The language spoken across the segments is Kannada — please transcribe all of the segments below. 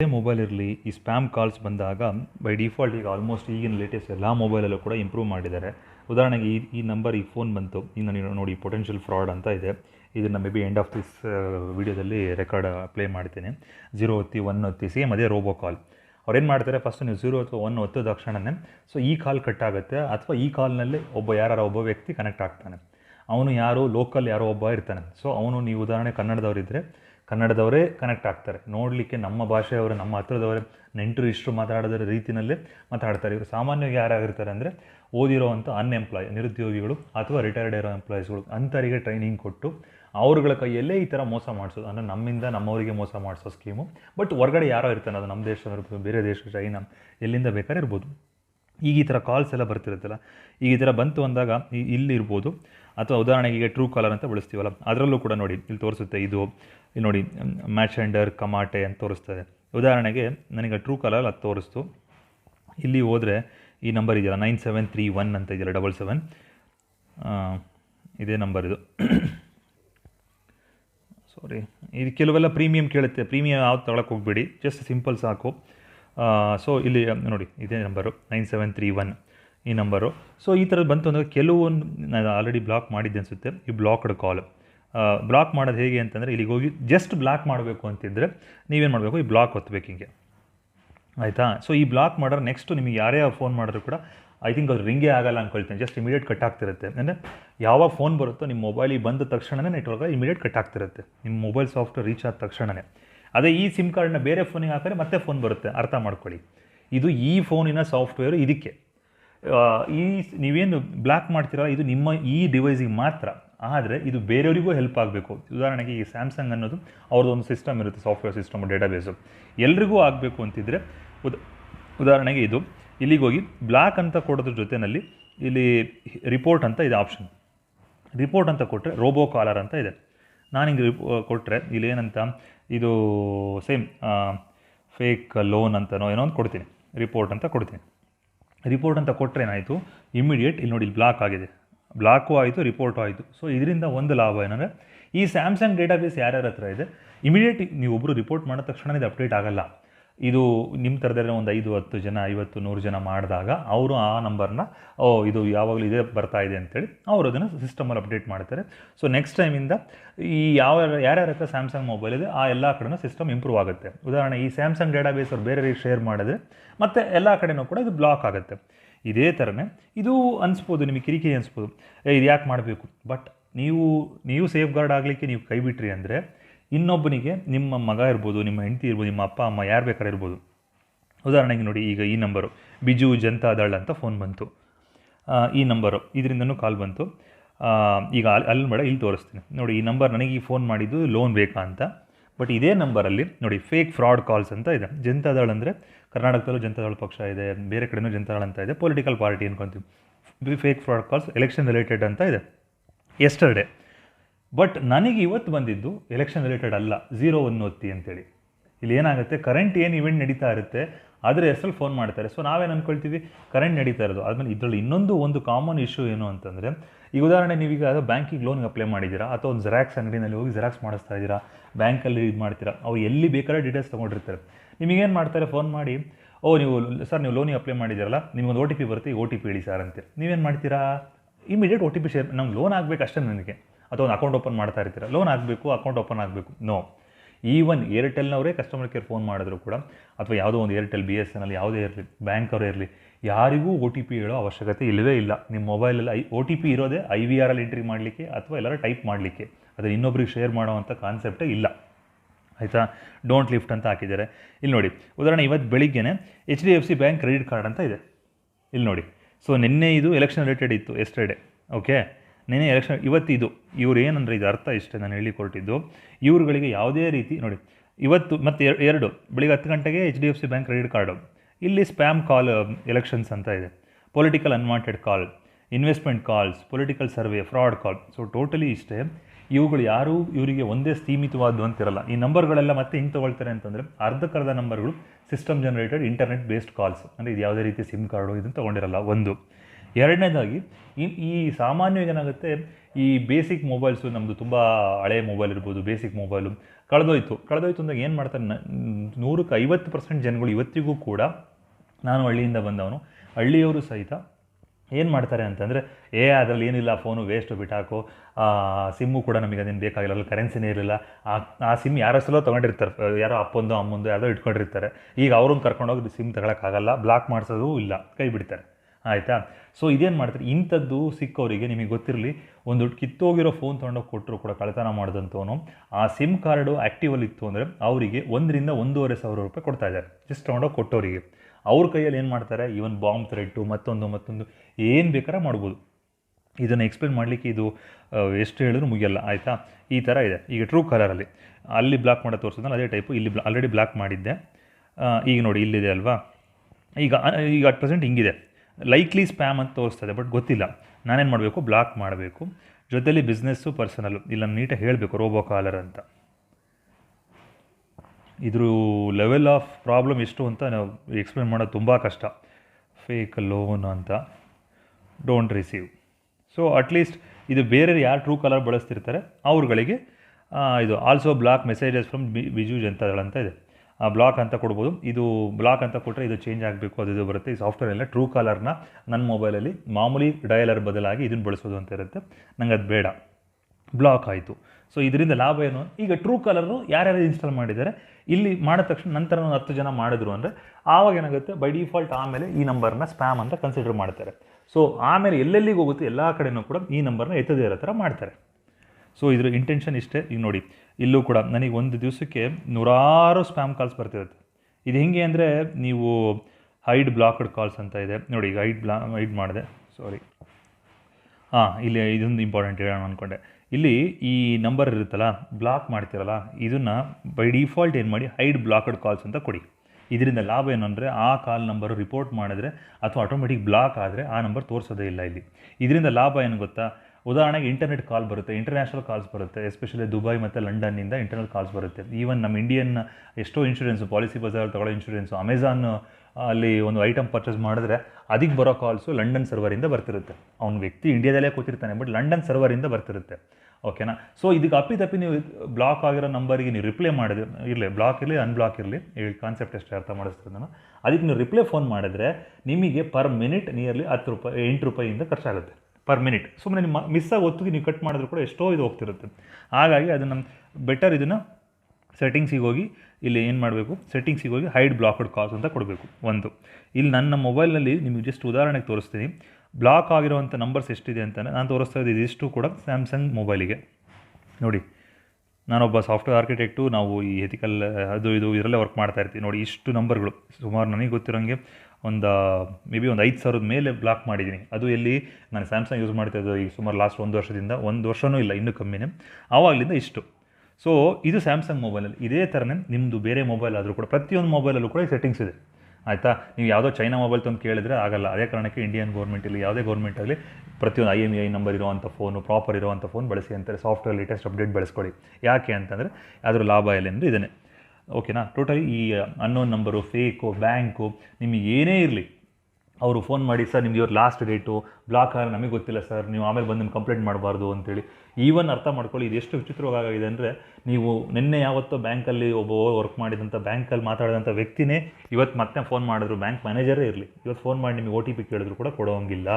ಯಾವುದೇ ಮೊಬೈಲ್ ಇರಲಿ, ಈ ಸ್ಪ್ಯಾಮ್ ಕಾಲ್ಸ್ ಬಂದಾಗ ಬೈ ಡಿಫಾಲ್ಟ್ ಈಗ ಆಲ್ಮೋಸ್ಟ್ ಈಗಿನ ಲೇಟೆಸ್ಟ್ ಎಲ್ಲ ಮೊಬೈಲಲ್ಲೂ ಕೂಡ ಇಂಪ್ರೂವ್ ಮಾಡಿದ್ದಾರೆ. ಉದಾಹರಣೆಗೆ ಈ ಈ ನಂಬರ್ ಈ ಫೋನ್ ಬಂತು. ಈಗ ನಾನು ನೋಡಿ ಪೊಟೆನ್ಷಿಯಲ್ ಫ್ರಾಡ್ ಅಂತ ಇದೆ. ಇದನ್ನು maybe end of this ವಿಡಿಯೋದಲ್ಲಿ ರೆಕಾರ್ಡ್ ಪ್ಲೇ ಮಾಡ್ತೀನಿ. ಜೀರೋ ಒತ್ತಿ ಒನ್ ಒತ್ತಿ ಸೇಮ್ ಅದೇ ರೋಬೋ ಕಾಲ್ ಅವ್ರೇನು ಮಾಡ್ತಾರೆ? ಫಸ್ಟ್ ನೀವು ಝೀರೋ ಅಥವಾ ಒನ್ ಒತ್ತಿದ ತಕ್ಷಣನೇ ಸೊ ಈ ಕಾಲ್ ಕಟ್ ಆಗುತ್ತೆ ಅಥವಾ ಈ ಕಾಲ್ನಲ್ಲಿ ಒಬ್ಬ ಯಾರು ಒಬ್ಬ ವ್ಯಕ್ತಿ ಕನೆಕ್ಟ್ ಆಗ್ತಾನೆ. ಅವನು ಯಾರೋ ಲೋಕಲ್ ಯಾರೋ ಒಬ್ಬ ಇರ್ತಾನೆ. ಸೊ ಅವನು, ನೀವು ಉದಾಹರಣೆ ಕನ್ನಡದವರಿದ್ದರೆ ಕನ್ನಡದವರೇ ಕನೆಕ್ಟ್ ಆಗ್ತಾರೆ. ನೋಡಲಿಕ್ಕೆ ನಮ್ಮ ಭಾಷೆಯವರು, ನಮ್ಮ ಹತ್ರದವರೇ ನೆಂಟರು ಇಷ್ಟರು ಮಾತಾಡೋದ್ರ ರೀತಿಯಲ್ಲೇ ಮಾತಾಡ್ತಾರೆ. ಇವರು ಸಾಮಾನ್ಯವಾಗಿ ಯಾರಾಗಿರ್ತಾರೆ ಅಂದರೆ ಓದಿರೋವಂಥ ಅನ್ಎಂಪ್ಲಾಯ್ ನಿರುದ್ಯೋಗಿಗಳು ಅಥವಾ ರಿಟೈರ್ಡ್ ಇರೋ ಎಂಪ್ಲಾಯೀಸ್ಗಳು ಅಂಥವರಿಗೆ ಟ್ರೈನಿಂಗ್ ಕೊಟ್ಟು ಅವ್ರುಗಳ ಕೈಯಲ್ಲೇ ಈ ಥರ ಮೋಸ ಮಾಡಿಸೋದು. ಅಂದರೆ ನಮ್ಮಿಂದ ನಮ್ಮವರಿಗೆ ಮೋಸ ಮಾಡಿಸೋ ಸ್ಕೀಮು ಬಟ್ ಹೊರಗಡೆ ಯಾರೋ ಇರ್ತಾನೆ, ಅದು ನಮ್ಮ ದೇಶ ಬೇರೆ ದೇಶ ಚೈನಾ ಎಲ್ಲಿಂದ ಬೇಕಾದ್ರೆ ಇರ್ಬೋದು. ಈಗ ಈ ಥರ ಕಾಲ್ಸ್ ಎಲ್ಲ ಬರ್ತಿರುತ್ತಲ್ಲ, ಈಗ ಈ ಥರ ಬಂತು ಅಂದಾಗ ಈ ಇಲ್ಲಿ ಇರ್ಬೋದು, ಅಥವಾ ಉದಾಹರಣೆಗೆ ಈಗ ಟ್ರೂ ಕಾಲರ್ ಅಂತ ಬಳಸ್ತೀವಲ್ಲ, ಅದರಲ್ಲೂ ಕೂಡ ನೋಡಿ, ಇಲ್ಲಿ ತೋರಿಸುತ್ತೆ ಇದು, ಇಲ್ಲಿ ನೋಡಿ ಮ್ಯಾಚ್ ಅಂಡರ್ ಕಮಾಟೆ ಅಂತ ತೋರಿಸ್ತದೆ ಉದಾಹರಣೆಗೆ ನನಗೆ ಟ್ರೂ ಕಾಲರ್ ಅದು ತೋರಿಸ್ತು. ಇಲ್ಲಿ ಹೋದರೆ ಈ ನಂಬರ್ ಇದೆಯಲ್ಲ ನೈನ್ ಸೆವೆನ್ ತ್ರೀ ಒನ್ ಅಂತ ಇದೆಯಲ್ಲ ಡಬಲ್ ಸೆವೆನ್ ಇದೇ ನಂಬರ್ ಇದು. ಸಾರಿ ಇದು ಕೆಲವೆಲ್ಲ ಪ್ರೀಮಿಯಂ ಕೇಳುತ್ತೆ ಪ್ರೀಮಿಯಂ ಯಾವ್ದು ತಗೊಳಕ್ಕೆ ಹೋಗ್ಬೇಡಿ ಜಸ್ಟ್ ಸಿಂಪಲ್ ಸಾಕು. ಸೊ ಇಲ್ಲಿ ನೋಡಿ, ಇದೇ number nine seven three one ಈ ನಂಬರು ಸೊ ಈ ಥರದ್ದು ಬಂತು ಅಂದರೆ ಕೆಲವೊಂದು ನಾನು ಆಲ್ರೆಡಿ ಬ್ಲಾಕ್ ಮಾಡಿದ್ದೆ ಅನಿಸುತ್ತೆ, ಈ ಬ್ಲಾಕ್ಡ್ ಕಾಲ್ ಬ್ಲಾಕ್ ಮಾಡೋದು ಹೇಗೆ ಅಂತಂದರೆ ಇಲ್ಲಿಗೆ ಹೋಗಿ ಜಸ್ಟ್ ಬ್ಲಾಕ್ ಮಾಡಬೇಕು ಅಂತಿದ್ದರೆ ನೀವೇನು ಮಾಡಬೇಕು, ಈ ಬ್ಲಾಕ್ ಒತ್ತಬೇಕು ಹಿಂಗೆ. ಆಯಿತಾ? ಸೊ ಈ ಬ್ಲಾಕ್ ಮಾಡೋರು ನೆಕ್ಸ್ಟ್ ನಿಮಗೆ ಯಾರೇ ಫೋನ್ ಮಾಡಿದ್ರು ಕೂಡ ಐ ಥಿಂಕ್ ಅದು ರಿಂಗೇ ಆಗಲ್ಲ ಅಂದ್ಕೊಳ್ತೀನಿ ಜಸ್ಟ್ ಇಮಿಡಿಯೇಟ್ ಕಟ್ ಆಗ್ತಿರುತ್ತೆ. ಅಂದರೆ ಯಾವಾಗ ಫೋನ್ ಬರುತ್ತೋ ನಿಮ್ಮ ಮೊಬೈಲಿಗೆ ಬಂದ ತಕ್ಷಣವೇ ನೆಟ್ವರ್ಕ್ ಇಮಿಡಿಯೇಟ್ ಕಟ್ ಆಗ್ತಿರುತ್ತೆ. ನಿಮ್ಮ ಮೊಬೈಲ್ ಸಾಫ್ಟ್ವೇರ್ ರೀಚ್ ಆದ ತಕ್ಷಣವೇ ಅದೇ ಈ ಸಿಮ್ ಕಾರ್ಡ್ನ ಬೇರೆ ಫೋನಿಗೆ ಹಾಕಿದ್ರೆ ಮತ್ತೆ ಫೋನ್ ಬರುತ್ತೆ. ಅರ್ಥ ಮಾಡ್ಕೊಳ್ಳಿ. ಇದು ಈ ಫೋನಿನ ಸಾಫ್ಟ್ವೇರು ಇದಕ್ಕೆ. ಈ ನೀವೇನು ಬ್ಲಾಕ್ ಮಾಡ್ತೀರಲ್ಲ, ಇದು ನಿಮ್ಮ ಈ ಡಿವೈಸಿಗೆ ಮಾತ್ರ. ಆದರೆ ಇದು ಬೇರೆಯವರಿಗೂ ಹೆಲ್ಪ್ ಆಗಬೇಕು. ಉದಾಹರಣೆಗೆ ಈ ಸ್ಯಾಮ್ಸಂಗ್ ಅನ್ನೋದು ಅವ್ರದ್ದು ಒಂದು ಸಿಸ್ಟಮ್ ಇರುತ್ತೆ ಸಾಫ್ಟ್ವೇರ್ ಸಿಸ್ಟಮ್ ಡೇಟಾಬೇಸು ಎಲ್ರಿಗೂ ಆಗಬೇಕು ಅಂತಿದ್ದರೆ ಉದ, ಉದಾಹರಣೆಗೆ ಇದು. ಇಲ್ಲಿಗೆ ಹೋಗಿ ಬ್ಲಾಕ್ ಅಂತ ಕೊಡೋದ್ರ ಜೊತೆಯಲ್ಲಿ ಇಲ್ಲಿ ರಿಪೋರ್ಟ್ ಅಂತ ಇದೆ ಆಪ್ಷನ್ ರಿಪೋರ್ಟ್ ಅಂತ ಕೊಟ್ಟರೆ ರೋಬೋ ಕಾಲರ್ ಅಂತ ಇದೆ. ನಾನು ಹಿಂಗೆ ರಿಪ್ ಕೊಟ್ಟರೆ ಇಲ್ಲೇನಂತ, ಇದು ಸೇಮ್ ಫೇಕ್ ಲೋನ್ ಅಂತನೋ ಏನೋ ಒಂದು ಕೊಡ್ತೀನಿ ರಿಪೋರ್ಟ್ ಅಂತ ಕೊಡ್ತೀನಿ. ರಿಪೋರ್ಟ್ ಅಂತ ಕೊಟ್ಟರೆ ಏನಾಯಿತು? ಇಮಿಡಿಯೇಟ್ ಇಲ್ಲಿ ನೋಡಿ ಇಲ್ಲಿ ಬ್ಲಾಕ್ ಆಗಿದೆ. ಬ್ಲಾಕು ಆಯಿತು ರಿಪೋರ್ಟು ಆಯಿತು. ಸೊ ಇದರಿಂದ ಒಂದು ಲಾಭ ಏನಂದರೆ, ಈ ಸ್ಯಾಮ್ಸಂಗ್ ಡೇಟಾಬೇಸ್ ಯಾರ್ಯಾರ ಹತ್ರ ಇದೆ ಇಮಿಡಿಯೇಟ್ ನೀವು ಒಬ್ಬರು ರಿಪೋರ್ಟ್ ಮಾಡಿದ ತಕ್ಷಣ ಇದು ಅಪ್ಡೇಟ್ ಆಗಲ್ಲ. ಇದು ನಿಮ್ಮ ಥರದಲ್ಲಿ ಒಂದು ಐದು, ಹತ್ತು ಜನ, ಐವತ್ತು, ನೂರು ಜನ ಮಾಡಿದಾಗ ಅವರು ಆ ನಂಬರ್ನ ಓ, ಇದು ಯಾವಾಗಲೂ ಇದೇ ಬರ್ತಾ ಇದೆ ಅಂತೇಳಿ ಅವರು ಅದನ್ನು ಸಿಸ್ಟಮಲ್ಲಿ ಅಪ್ಡೇಟ್ ಮಾಡ್ತಾರೆ. ಸೊ ನೆಕ್ಸ್ಟ್ ಟೈಮಿಂದ ಈ ಯಾವ, ಯಾರ್ಯಾರ ಹತ್ರ ಸ್ಯಾಮ್ಸಂಗ್ ಮೊಬೈಲ್ ಇದೆ, ಆ ಎಲ್ಲ ಕಡೆನೂ ಸಿಸ್ಟಮ್ ಇಂಪ್ರೂವ್ ಆಗುತ್ತೆ. ಉದಾಹರಣೆ, ಈ ಸ್ಯಾಮ್ಸಂಗ್ ಡೇಟಾಬೇಸ್ ಅವ್ರು ಬೇರೆ ಶೇರ್ ಮಾಡಿದ್ರೆ ಮತ್ತು ಎಲ್ಲ ಕಡೆನೂ ಕೂಡ ಇದು ಬ್ಲಾಕ್ ಆಗುತ್ತೆ. ಇದೇ ಥರನೇ ಇದು ಅನಿಸ್ಬೋದು, ನಿಮಗೆ ಕಿರಿಕಿರಿ ಅನಿಸ್ಬೋದು. ಇದು ಯಾಕೆ ಮಾಡಬೇಕು? ಬಟ್ ನೀವು ನೀವು ಸೇಫ್ ಗಾರ್ಡ್ ಆಗಲಿಕ್ಕೆ ನೀವು ಕೈ ಬಿಟ್ರಿ ಅಂದರೆ ಇನ್ನೊಬ್ಬನಿಗೆ ನಿಮ್ಮ ಮಗ ಇರ್ಬೋದು, ನಿಮ್ಮ ಹೆಂಡತಿ ಇರ್ಬೋದು, ನಿಮ್ಮ ಅಪ್ಪ, ಅಮ್ಮ ಯಾರು ಬೇಕಾದ್ರೆ ಇರ್ಬೋದು. ಉದಾಹರಣೆಗೆ ನೋಡಿ, ಈಗ ಈ ನಂಬರು ಬಿಜು ಜನತಾದಳ್ ಅಂತ ಫೋನ್ ಬಂತು. ಈ ನಂಬರು ಇದರಿಂದನೂ ಕಾಲ್ ಬಂತು. ಈಗ ಅಲ್ಲಿ ಅಲ್ಲಿ ಬೇಡ, ಇಲ್ಲಿ ತೋರಿಸ್ತೀನಿ. ನೋಡಿ, ಈ ನಂಬರ್ ನನಗೆ ಈ ಫೋನ್ ಮಾಡಿದ್ದು ಲೋನ್ ಬೇಕಾ ಅಂತ. ಬಟ್ ಇದೇ ನಂಬರಲ್ಲಿ ನೋಡಿ ಫೇಕ್ ಫ್ರಾಡ್ ಕಾಲ್ಸ್ ಅಂತ ಇದೆ. ಜನತಾದಳ್ ಅಂದರೆ ಕರ್ನಾಟಕದಲ್ಲೂ ಜನತಾದಳ್ ಪಕ್ಷ ಇದೆ, ಬೇರೆ ಕಡೆನೂ ಜನತಾದಳ್ ಅಂತ ಇದೆ. Political party ಅನ್ಕೊತೀವಿ. Fake fraud calls election related ಅಂತ ಇದೆ. ಎಸ್ಟರ್ಡೇ ಬಟ್ ನನಗೆ ಇವತ್ತು ಬಂದಿದ್ದು ಎಲೆಕ್ಷನ್ ರಿಲೇಟೆಡ್ ಅಲ್ಲ ಝೀರೋ ಒನ್ ಒತ್ತಿ ಅಂತೇಳಿ. ಇಲ್ಲಿ ಏನಾಗುತ್ತೆ? ಕರೆಂಟ್ ಏನು ಇವೆಂಟ್ ನಡೀತಾ ಇರುತ್ತೆ ಅದರ ಹೆಸರಲ್ಲಿ ಫೋನ್ ಮಾಡ್ತಾರೆ. ಸೊ ನಾವೇನು ಅಂದ್ಕೊಳ್ತೀವಿ ಕರೆಂಟ್ ನಡೀತಾ ಇರೋದು. ಆದಮೇಲೆ ಇದರಲ್ಲಿ ಇನ್ನೊಂದು ಒಂದು ಕಾಮನ್ ಇಶ್ಯೂ ಏನು ಅಂತಂದರೆ, ಈಗ ಉದಾಹರಣೆ ನೀವೀಗ ಅದು ಬ್ಯಾಂಕಿಗೆ ಲೋನ್ಗೆ ಅಪ್ಲೈ ಮಾಡಿದ್ದೀರಾ? ಅಥವಾ ಒಂದು ಜೆರಾಕ್ಸ್ ಅಂಗಡಿನಲ್ಲಿ ಹೋಗಿ ಜೆರಾಕ್ಸ್ ಮಾಡಿಸ್ತಾ ಇದ್ದೀರಾ? ಬ್ಯಾಂಕಲ್ಲಿ ಇದು ಮಾಡ್ತೀರಾ? ಅವ್ರು ಎಲ್ಲಿ ಬೇಕಾದ್ರೆ ಡೀಟೇಲ್ಸ್ ತೊಗೊಂಡಿರ್ತಾರೆ. ನಿಮಗೇನು ಮಾಡ್ತಾರೆ? ಫೋನ್ ಮಾಡಿ, ಓ, ನೀವು ಸರ್ ನೀವು ಲೋನಿಗೆ ಅಪ್ಲೈ ಮಾಡಿದ್ದೀರಲ್ಲ? ನಿಮಗೊಂದು ಓ ಟಿ ಪಿ ಬರುತ್ತೆ ಓ ಟಿ ಪಿ ಹೇಳಿ ಸರ್ ಅಂತೆ. ನೀವೇನು ಮಾಡ್ತೀರಾ? Immediate O T P share ನಮ್ಗೆ ಲೋನ್ ಆಗಬೇಕು ಅಷ್ಟೇ ನನಗೆ. ಅಥವಾ ಒಂದು ಅಕೌಂಟ್ ಓಪನ್ ಮಾಡ್ತಾ ಇರ್ತೀರ? ಲೋನ್ ಆಗಬೇಕು ಅಕೌಂಟ್ ಓಪನ್ ಆಗಬೇಕು. ನೋ ಈವನ್ ಏರ್ಟೆಲ್ನವರೇ ಕಸ್ಟಮರ್ ಕೇರ್ ಫೋನ್ ಮಾಡಿದ್ರು ಕೂಡ, ಅಥವಾ ಯಾವುದೋ ಒಂದು ಏರ್ಟೆಲ್ ಬಿ ಎಸ್ ಎನ್ ಅಲ್ಲಿ ಯಾವುದೇ ಇರಲಿ ಬ್ಯಾಂಕ್ ಅವರೇ ಇರಲಿ, ಯಾರಿಗೂ ಒ ಟಿ ಪಿ ಹೇಳೋ ಅವಶ್ಯಕತೆ ಇಲ್ಲವೇ ಇಲ್ಲ. ನಿಮ್ಮ ಮೊಬೈಲಲ್ಲಿ ಐ ಓ ಟಿ ಪಿ ಇರೋದೇ ಐ ವಿ ಆರಲ್ಲಿ ಎಂಟ್ರಿ ಮಾಡಲಿಕ್ಕೆ ಅಥವಾ ಎಲ್ಲರೂ ಟೈಪ್ ಮಾಡಲಿಕ್ಕೆ. ಅದನ್ನು ಇನ್ನೊಬ್ರಿಗೆ ಶೇರ್ ಮಾಡೋವಂಥ ಕಾನ್ಸೆಪ್ಟೇ ಇಲ್ಲ. ಆಯಿತಾ? ಡೋಂಟ್ ಲಿಫ್ಟ್ ಅಂತ ಹಾಕಿದ್ದಾರೆ. ಇಲ್ಲಿ ನೋಡಿ, ಉದಾಹರಣೆ ಇವತ್ತು ಬೆಳಿಗ್ಗೆನೆ H D F C bank credit card ಅಂತ ಇದೆ. ಇಲ್ಲಿ ನೋಡಿ. ಸೊ ನಿನ್ನೆ ಇದು ಎಲೆಕ್ಷನ್ ರಿಲೇಟೆಡ್ ಇತ್ತು ಎಸ್ಟರ್ಡೇ ಓಕೆ ನಿನ್ನೆ ಎಲೆಕ್ಷನ್ ಇವತ್ತು ಇದು ಇವ್ರು ಏನಂದರೆ ಇದು ಅರ್ಥ ಇಷ್ಟೇ ನಾನು ಹೇಳಿಕೊಟ್ಟಿದ್ದು. ಇವರುಗಳಿಗೆ ಇವ್ರುಗಳಿಗೆ ಯಾವುದೇ ರೀತಿ ನೋಡಿ, ಇವತ್ತು ಮತ್ತು ಎರಡು, ಬೆಳಿಗ್ಗೆ ಹತ್ತು ಗಂಟೆಗೆ H D F C bank credit card ಇಲ್ಲಿ ಸ್ಪ್ಯಾಮ್ ಕಾಲ್ ಎಲೆಕ್ಷನ್ಸ್ ಅಂತ ಇದೆ. Political unwanted call investment calls political survey fraud call so totally ಇಷ್ಟೇ. ಇವುಗಳು ಯಾರೂ ಇವರಿಗೆ ಒಂದೇ ಸೀಮಿತವಾದ್ದು ಅಂತಿರಲ್ಲ. ಈ ನಂಬರ್ಗಳೆಲ್ಲ ಮತ್ತೆ ಹಿಂಗೆ ತೊಗೊಳ್ತಾರೆ ಅಂತಂದರೆ ಅರ್ಧಕ್ಕರ್ಧ ನಂಬರ್ಗಳು system generated internet based calls ಅಂದರೆ ಇದು ಯಾವುದೇ ರೀತಿ ಸಿಮ್ ಕಾರ್ಡು ಇದನ್ನು ತೊಗೊಂಡಿರಲ್ಲ ಒಂದು. ಎರಡನೇದಾಗಿ, ಈ ಸಾಮಾನ್ಯವಾಗಿ ಏನಾಗುತ್ತೆ, ಈ ಬೇಸಿಕ್ ಮೊಬೈಲ್ಸು ನಮ್ಮದು ತುಂಬ ಹಳೆ ಮೊಬೈಲ್ ಇರ್ಬೋದು ಬೇಸಿಕ್ ಮೊಬೈಲು ಕಳೆದೋಯ್ತು. ಕಳೆದೋಯ್ತು ಅಂದಾಗ ಏನು ಮಾಡ್ತಾರೆ ನೂರಕ್ಕೆ ಐವತ್ತು ಪರ್ಸೆಂಟ್ ಜನಗಳು ಇವತ್ತಿಗೂ ಕೂಡ ನಾನು ಹಳ್ಳಿಯಿಂದ ಬಂದವನು, ಹಳ್ಳಿಯವರು ಸಹಿತ ಏನು ಮಾಡ್ತಾರೆ ಅಂತಂದರೆ, ಏ, ಅದರಲ್ಲಿ ಏನಿಲ್ಲ ಫೋನು ವೇಸ್ಟು ಬಿಟ್ಟಾಕು ಸಿಮ್ಮು ಕೂಡ ನಮಗೆ ಅದೇನು ಬೇಕಾಗಿಲ್ಲ ಅಲ್ಲಿ ಕರೆನ್ಸಿನೇ ಇರಲಿಲ್ಲ, ಆ ಸಿಮ್ ಯಾರೋ ಸಲೋ ತೊಗೊಂಡಿರ್ತಾರೆ, ಯಾರೋ ಅಪ್ಪಂದು, ಅಮ್ಮಂದು ಯಾರೋ ಇಟ್ಕೊಂಡಿರ್ತಾರೆ. ಈಗ ಅವ್ರನ್ನ ಕರ್ಕೊಂಡೋಗಿ ಸಿಮ್ ತಗೊಳಕ್ಕಾಗಲ್ಲ ಬ್ಲಾಕ್ ಮಾಡಿಸೋದು ಇಲ್ಲ, ಕೈ ಬಿಡ್ತಾರೆ. ಆಯಿತಾ? ಸೊ ಇದೇನು ಮಾಡ್ತಾರೆ? ಇಂಥದ್ದು ಸಿಕ್ಕವರಿಗೆ ನಿಮಗೆ ಗೊತ್ತಿರಲಿ, ಒಂದು ಕಿತ್ತೋಗಿರೋ ಫೋನ್ ತೊಗೊಂಡೋಗಿ ಕೊಟ್ಟರು ಕೂಡ ಕಳೆತನ ಮಾಡಿದಂಥವನು, ಆ ಸಿಮ್ ಕಾರ್ಡು ಆ್ಯಕ್ಟಿವಲ್ಲಿ ಇತ್ತು ಅಂದರೆ ಅವರಿಗೆ ಒಂದರಿಂದ ಒಂದೂವರೆ ಸಾವಿರ ರೂಪಾಯಿ ಕೊಡ್ತಾ ಇದ್ದಾರೆ. ಜಸ್ಟ್ ತೊಗೊಂಡೋಗಿ ಕೊಟ್ಟವರಿಗೆ. ಅವ್ರ ಕೈಯಲ್ಲಿ ಏನು ಮಾಡ್ತಾರೆ? ಈವನ್ ಬಾಂಬ್ ಥ್ರೆಟ್ಟು ಮತ್ತೊಂದು ಮತ್ತೊಂದು, ಏನು ಬೇಕಾದ್ರೆ ಮಾಡ್ಬೋದು. ಇದನ್ನು ಎಕ್ಸ್ಪ್ಲೇನ್ ಮಾಡಲಿಕ್ಕೆ ಇದು ಎಷ್ಟು ಹೇಳಿದ್ರು ಮುಗಿಯಲ್ಲ, ಆಯಿತಾ? ಈ ಥರ ಇದೆ. ಈಗ ಟ್ರೂ ಕಲರಲ್ಲಿ ಅಲ್ಲಿ. ಬ್ಲಾಕ್ ಮಾಡೋ ತೋರಿಸಿದ್ರೆ ಅದೇ ಟೈಪು ಇಲ್ಲಿ ಆಲ್ರೆಡಿ ಬ್ಲಾಕ್ ಮಾಡಿದ್ದೆ. ಈಗ ನೋಡಿ, ಇಲ್ಲಿದೆ ಅಲ್ವಾ? ಈಗ ಈಗ ಅಟ್ ಪ್ರೆಸೆಂಟ್ ಹಿಂಗಿದೆ. ಲೈಕ್ಲಿ ಸ್ಪ್ಯಾಮ್ ಅಂತ ತೋರಿಸ್ತದೆ ಬಟ್ ಗೊತ್ತಿಲ್ಲ. ನಾನೇನು ಮಾಡಬೇಕು? ಬ್ಲಾಕ್ ಮಾಡಬೇಕು. ಜೊತೆಲಿ ಬಿಸ್ನೆಸ್ಸು ಪರ್ಸನಲ್ಲು ಇಲ್ಲ ನೀಟಾಗಿ ಹೇಳಬೇಕು ರೋಬೋ ಕಾಲರ್ ಅಂತ. ಇದ್ರ ಲೆವೆಲ್ ಆಫ್ ಪ್ರಾಬ್ಲಮ್ ಎಷ್ಟು ಅಂತ ನಾವು ಎಕ್ಸ್ಪ್ಲೇನ್ ಮಾಡೋದು ತುಂಬ ಕಷ್ಟ. ಫೇಕ್ ಲೋನ್ ಅಂತ. Don't receive so at least ಇದು ಬೇರೆ ಯಾರು ಟ್ರೂ ಕಲರ್ ಬಳಸ್ತಿರ್ತಾರೆ, ಅವ್ರುಗಳಿಗೆ ಇದು also block messages from B Biju Janata Dal ಅಂತ ಇದೆ. ಬ್ಲಾಕ್ ಅಂತ ಕೊಡ್ಬೋದು. ಇದು ಬ್ಲಾಕ್ ಅಂತ ಕೊಟ್ಟರೆ ಇದು ಚೇಂಜ್ ಆಗಬೇಕು, ಅದು ಇದು ಬರುತ್ತೆ. ಈ ಸಾಫ್ಟ್ವೇರ್ ಎಲ್ಲ ಟ್ರೂ ಕಾಲರ್ನ ನನ್ನ ಮೊಬೈಲಲ್ಲಿ ಮಾಮೂಲಿ ಡಯಲರ್ ಬದಲಾಗಿ ಇದನ್ನು ಬಳಸೋದು ಅಂತ ಇರುತ್ತೆ. ನಂಗೆ ಅದು ಬೇಡ. ಬ್ಲಾಕ್ ಆಯಿತು. ಸೊ ಇದರಿಂದ ಲಾಭ ಏನು? ಈಗ ಟ್ರೂ ಕಲರು ಯಾರ್ಯಾರು ಇನ್ಸ್ಟಾಲ್ ಮಾಡಿದ್ದಾರೆ? ಇಲ್ಲಿ ಮಾಡಿದ ತಕ್ಷಣ ನಂತರ ಒಂದು ಹತ್ತು ಜನ ಮಾಡಿದ್ರು ಅಂದರೆ ಆವಾಗ ಏನಾಗುತ್ತೆ? ಬೈ ಡಿಫಾಲ್ಟ್ ಆಮೇಲೆ ಈ ನಂಬರ್ನ ಸ್ಪ್ಯಾಮ್ ಅಂತ ಕನ್ಸಿಡರ್ ಮಾಡ್ತಾರೆ. ಸೊ ಆಮೇಲೆ ಎಲ್ಲೆಲ್ಲಿಗೆ ಹೋಗುತ್ತೆ? ಎಲ್ಲ ಕಡೆಯೂ ಕೂಡ ಈ ನಂಬರ್ನ ಎತ್ತದೇ ಇರೋ ಥರ ಮಾಡ್ತಾರೆ. ಸೊ ಇದರ ಇಂಟೆನ್ಷನ್ ಇಷ್ಟೇ. ಈಗ ನೋಡಿ, ಇಲ್ಲೂ ಕೂಡ ನನಗೆ ಒಂದು ದಿವಸಕ್ಕೆ ನೂರಾರು ಸ್ಪ್ಯಾಮ್ ಕಾಲ್ಸ್ ಬರ್ತಿರುತ್ತೆ. ಇದು ಹೆಂಗೆ ಅಂದರೆ ನೀವು ಹೈಡ್ ಬ್ಲಾಕ್ಡ್ ಕಾಲ್ಸ್ ಅಂತ ಇದೆ. ನೋಡಿ, ಈಗ ಹೈಡ್ ಬ್ಲಾ ಹೈಡ್ ಮಾಡಿದೆ. ಸಾರಿ ಹಾಂ, ಇಲ್ಲಿ ಇದೊಂದು ಇಂಪಾರ್ಟೆಂಟ್ ಹೇಳೋಣ ಅಂದ್ಕೊಂಡೆ ಇಲ್ಲಿ ಈ ನಂಬರ್ ಇರುತ್ತಲ್ಲ ಬ್ಲಾಕ್ ಮಾಡ್ತಿರಲ್ಲ, ಇದನ್ನು ಬೈ ಡಿಫಾಲ್ಟ್ ಏನು ಮಾಡಿ ಹೈಡ್ ಬ್ಲಾಕ್ಡ್ ಕಾಲ್ಸ್ ಅಂತ ಕೊಡಿ. ಇದರಿಂದ ಲಾಭ ಏನು ಅಂದರೆ, ಆ ಕಾಲ್ ನಂಬರ್ ರಿಪೋರ್ಟ್ ಮಾಡಿದ್ರೆ ಅಥವಾ ಆಟೋಮೆಟಿಕ್ ಬ್ಲಾಕ್ ಆದರೆ ಆ ನಂಬರ್ ತೋರಿಸೋದೇ ಇಲ್ಲ ಇಲ್ಲಿ. ಇದರಿಂದ ಲಾಭ ಏನು ಗೊತ್ತಾ? ಉದಾಹರಣೆಗೆ ಇಂಟರ್ನೆಟ್ ಕಾಲ್ ಬರುತ್ತೆ ಇಂಟರ್ನ್ಯಾಷನಲ್ ಕಾಲ್ಸ್ ಬರುತ್ತೆ ಎಸ್ಪೆಷಲಿ ದುಬೈ ಮತ್ತು ಲಂಡನ್ನಿಂದ ಇಂಟರ್ನಲ್ ಕಾಲ್ಸ್ ಬರುತ್ತೆ. ಈವನ್ ನಮ್ಮ ಇಂಡಿಯನ್ ಎಷ್ಟೋ ಇನ್ಶೂರೆನ್ಸ್ ಪಾಲಿಸಿ ಬಜಾರ್ ತಗೊಳ್ಳೋ ಇನ್ಶೂರೆನ್ಸು ಅಮೆಝಾನ್ ಅಲ್ಲಿ ಒಂದು ಐಟಮ್ ಪರ್ಚೇಸ್ ಮಾಡಿದ್ರೆ ಅದಕ್ಕೆ ಬರೋ ಕಾಲ್ಸು ಲಂಡನ್ ಸರ್ವರಿಂದ ಬರ್ತಿರುತ್ತೆ. ಅವ್ನ ವ್ಯಕ್ತಿ ಇಂಡಿಯಾದಲ್ಲೇ ಕೂತಿರ್ತಾನೆ ಬಟ್ ಲಂಡನ್ ಸರ್ವರಿಂದ ಬರ್ತಿರುತ್ತೆ. ಓಕೆನಾ ಸೊ ಇದಕ್ಕೆ ಅಪ್ಪಿತಪ್ಪಿ ನೀವು ಬ್ಲಾಕ್ ಆಗಿರೋ ನಂಬರಿಗೆ ನೀವು ರಿಪ್ಲೈ ಮಾಡಿದ್ರೆ, ಇರಲಿ ಬ್ಲಾಕ್ ಇರಲಿ ಅನ್ಬ್ಲಾಕ್ ಇರಲಿ, ಈ ಕಾನ್ಸೆಪ್ಟ್ ಎಷ್ಟು ಅರ್ಥ ಮಾಡಿಸ್ತೀನಿ ನಾನು. ಅದಕ್ಕೆ ನೀವು ರಿಪ್ಲೈ ಫೋನ್ ಮಾಡಿದ್ರೆ ನಿಮಗೆ ಪರ್ ಮಿನಿಟ್ ನಿಯರ್ಲಿ ಹತ್ತು ರೂಪಾಯಿ, ಎಂಟು ರೂಪಾಯಿಯಿಂದ ಖರ್ಚಾಗುತ್ತೆ. ಪರ್ ಮಿನಿಟ್ ಸುಮ್ಮನೆ ನಿಮ್ಮ ಮಿಸ್ ಆಗಿ ಒತ್ತಿಗೆ ನೀವು ಕಟ್ ಮಾಡಿದ್ರು ಕೂಡ ಎಷ್ಟೋ ಇದು ಹೋಗ್ತಿರುತ್ತೆ. ಹಾಗಾಗಿ ಅದನ್ನು ಬೆಟರ್ ಇದನ್ನು ಸೆಟ್ಟಿಂಗ್ಸಿಗೆ ಹೋಗಿ ಇಲ್ಲಿ ಏನು ಮಾಡಬೇಕು? ಸೆಟ್ಟಿಂಗ್ಸಿಗೆ ಹೋಗಿ ಹೈಡ್ ಬ್ಲಾಕ್ಡ್ ಕಾಸ್ ಅಂತ ಕೊಡಬೇಕು. ಒಂದು. ಇಲ್ಲಿ ನನ್ನ ಮೊಬೈಲ್ನಲ್ಲಿ ನಿಮಗೆ ಜಸ್ಟ್ ಉದಾಹರಣೆಗೆ ತೋರಿಸ್ತೀನಿ. ಬ್ಲಾಕ್ ಆಗಿರುವಂಥ ನಂಬರ್ಸ್ ಎಷ್ಟಿದೆ ಅಂತ ನಾನು ತೋರಿಸ್ತಾ ಇದ್ದೀನಿ ಇದಿಷ್ಟು ಕೂಡ ಸ್ಯಾಮ್ಸಂಗ್ ಮೊಬೈಲಿಗೆ ನೋಡಿ, ನಾನೊಬ್ಬ ಸಾಫ್ಟ್ವೇರ್ ಆರ್ಕಿಟೆಕ್ಟು ನಾವು ಈ ಎಥಿಕಲ್ ಅದು ಇದು, ಇದರಲ್ಲೇ ವರ್ಕ್ ಮಾಡ್ತಾ ಇರ್ತೀವಿ. ನೋಡಿ, ಇಷ್ಟು ನಂಬರ್ಗಳು ಸುಮಾರು ನನಗೆ ಗೊತ್ತಿರೋಂಗೆ ಒಂದು ಮೇ ಬಿ ಒಂದು ಐದು ಸಾವಿರದ ಮೇಲೆ ಬ್ಲಾಕ್ ಮಾಡಿದ್ದೀನಿ ಅದು ಎಲ್ಲಿ? ನಾನು ಸ್ಯಾಮ್ಸಂಗ್ ಯೂಸ್ ಮಾಡ್ತಾ ಇದ್ದು ಈಗ ಸುಮಾರು ಲಾಸ್ಟ್ ಒಂದು ವರ್ಷದಿಂದ, ಒಂದು ವರ್ಷವೂ ಇಲ್ಲ, ಇನ್ನೂ ಕಮ್ಮಿನೇ. ಆವಾಗಲಿಂದ ಇಷ್ಟು. ಸೊ ಇದು ಸ್ಯಾಮ್ಸಂಗ್ ಮೊಬೈಲಲ್ಲಿ ಇದೇ ಥರನೇ ನಿಮ್ಮದು ಬೇರೆ ಮೊಬೈಲ್ ಆದರೂ ಕೂಡ, ಪ್ರತಿಯೊಂದು ಮೊಬೈಲಲ್ಲೂ ಕೂಡ ಸೆಟ್ಟಿಂಗ್ಸ್ ಇದೆ. ಆಯಿತಾ? ನೀವು ಯಾವುದೋ ಚೈನಾ ಮೊಬೈಲ್ ತಂದು ಕೇಳಿದ್ರೆ ಆಗಲ್ಲ. ಅದೇ ಕಾರಣಕ್ಕೆ ಇಂಡಿಯನ್ ಗೌರ್ಮೆಂಟ್ ಇಲ್ಲಿ ಯಾವುದೇ ಗೌರ್ಮೆಂಟ್ ಆಗಲಿ ಪ್ರತಿಯೊಂದು ಐ ಎಂ ಐ ನಂಬರ್ ಇರುವಂಥ ಫೋನು ಪ್ರಾಪರ್ ಇರುವಂಥ ಫೋನ್ ಬಳಸಿ ಅಂತಾರೆ ಸಾಫ್ಟ್ವೇರ್ ಲೇಟೆಸ್ಟ್ ಅಪ್ಡೇಟ್ ಬಳಸ್ಕೊಳ್ಳಿ ಯಾಕೆ ಅಂತಂದರೆ, ಅದರ ಲಾಭ ಎಲ್ಲೆಂದು ಇದೇನೆ ಓಕೆನಾ ಟೋಟಲಿ ಈ ಅನ್ನೋನ್ ನಂಬರು ಫೇಕು ಬ್ಯಾಂಕು ನಿಮಗೆ ಏನೇ ಇರಲಿ, ಅವರು ಫೋನ್ ಮಾಡಿ, ಸರ್, ನಿಮ್ದು ಇವ್ರ ಲಾಸ್ಟ್ ಡೇಟು ಬ್ಲಾಕ್ ಆಗಿ ನಮಗೆ ಗೊತ್ತಿಲ್ಲ, ಸರ್, ನೀವು ಆಮೇಲೆ ಬಂದು ನಿಮ್ಮ ಕಂಪ್ಲೇಂಟ್ ಮಾಡಬಾರ್ದು, ಅಂತೇಳಿ. ಈವನ್ ಅರ್ಥ ಮಾಡ್ಕೊಳ್ಳಿ, ಇದು ಎಷ್ಟು ವಿಚಿತ್ರವಾಗಿದೆ ಅಂದರೆ, ನೀವು ನಿನ್ನೆ ಯಾವತ್ತೋ ಬ್ಯಾಂಕಲ್ಲಿ ಒಬ್ಬ ವರ್ಕ್ ಮಾಡಿದಂಥ ಬ್ಯಾಂಕಲ್ಲಿ ಮಾತಾಡಿದಂಥ ವ್ಯಕ್ತಿನೇ ಇವತ್ತು ಮತ್ತೆ ಫೋನ್ ಮಾಡಿದ್ರು ಬ್ಯಾಂಕ್ ಮ್ಯಾನೇಜರೇ ಇರಲಿ. ಇವತ್ತು ಫೋನ್ ಮಾಡಿ ನಿಮಗೆ ಒ ಟಿ ಪಿ ಕೇಳಿದ್ರು ಕೂಡ ಕೊಡೋಂಗಿಲ್ಲ.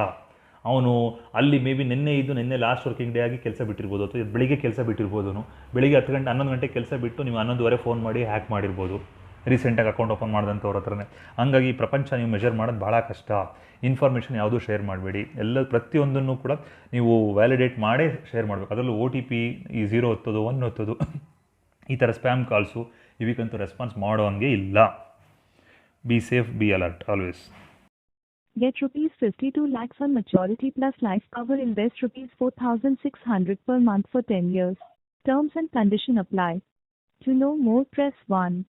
ಅವನು ಅಲ್ಲಿ ಮೇ ಬಿ ನಿನ್ನೆ ಇದು, ನಿನ್ನೆ ಲಾಸ್ಟ್ ವರ್ಕಿಂಗ್ ಡೇ ಆಗಿ ಕೆಲಸ ಬಿಟ್ಟಿರ್ಬೋದು ಅಥವಾ ಬೆಳಿಗ್ಗೆ ಕೆಲಸ ಬಿಟ್ಟಿರ್ಬೋದು ಬೆಳಿಗ್ಗೆ ಹತ್ತು ಗಂಟೆ, ಹನ್ನೊಂದು ಗಂಟೆ ಕೆಲಸ ಬಿಟ್ಟು ನೀವು ಹನ್ನೊಂದುವರೆ ಫೋನ್ ಮಾಡಿ ಹ್ಯಾಕ್ ಮಾಡಿರ್ಬೋದು. ರೀಸೆಂಟಾಗಿ ಅಕೌಂಟ್ ಓಪನ್ ಮಾಡಿದಂಥವ್ರ ಹತ್ರನೇ. ಹಂಗಾಗಿ ಪ್ರಪಂಚ ನೀವು ಮೆಷರ್ ಮಾಡೋದು ಭಾಳ ಕಷ್ಟ. ಇನ್ಫಾರ್ಮೇಷನ್ ಯಾವುದೂ ಶೇರ್ ಮಾಡಬೇಡಿ. ಎಲ್ಲ, ಪ್ರತಿಯೊಂದನ್ನು ಕೂಡ ನೀವು ವ್ಯಾಲಿಡೇಟ್ ಮಾಡೇ ಶೇರ್ ಮಾಡಬೇಕು. ಅದರಲ್ಲೂ ಓ ಟಿ ಪಿ ಈ ಝೀರೋ ಹೊತ್ತೋದು ಒನ್ ಹೊತ್ತೋದು, ಈ ಥರ ಸ್ಪ್ಯಾಮ್ ಕಾಲ್ಸು ಇವಕ್ಕಂತೂ ರೆಸ್ಪಾನ್ಸ್ ಮಾಡೋ ಹಂಗೆ ಇಲ್ಲ. Be safe be alert always Get rupees 52 lakhs on maturity plus life cover invest rupees 4600 per month for 10 years. Terms and condition apply. To know more press 1.